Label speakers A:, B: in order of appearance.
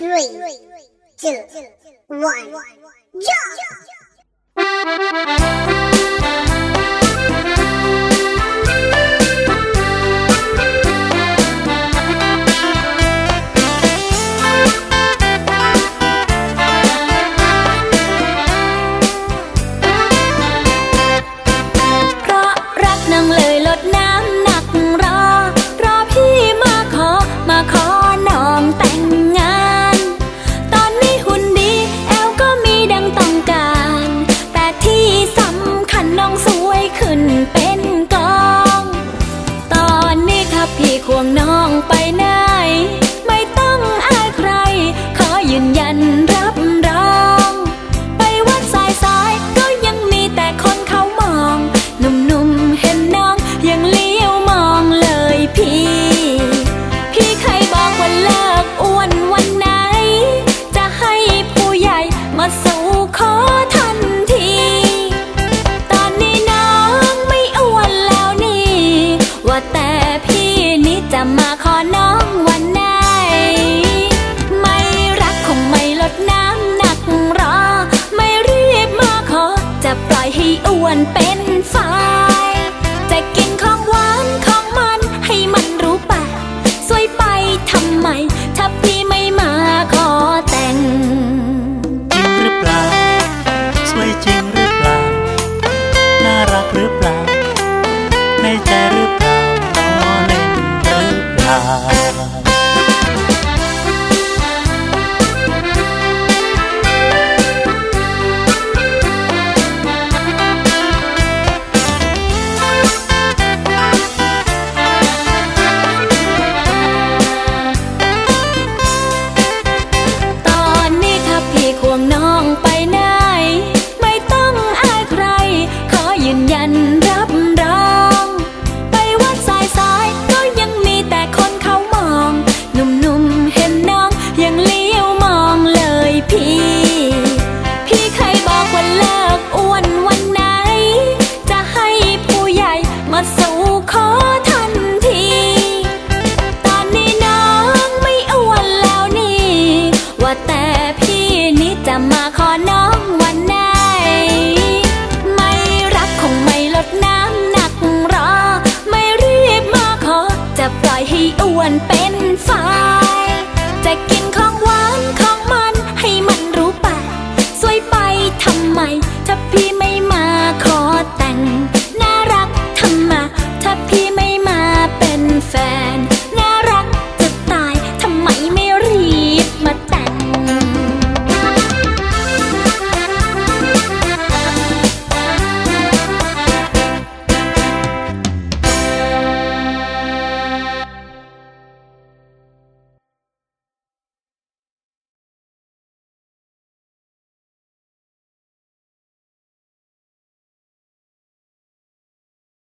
A: three, two, one, jump!
B: நன்றி อ้วนเป็นไฟจะกินของหวานของมันให้มันรู้ปะสวยไปทำไม ถ้าพี่ไม่มาขอแต่ง
C: จริงหรือเปล่า สวยจริงหรือเปล่า น่ารักหรือเปล่า ในใจหรือเปล่าล้อเล่นหรือเปล่า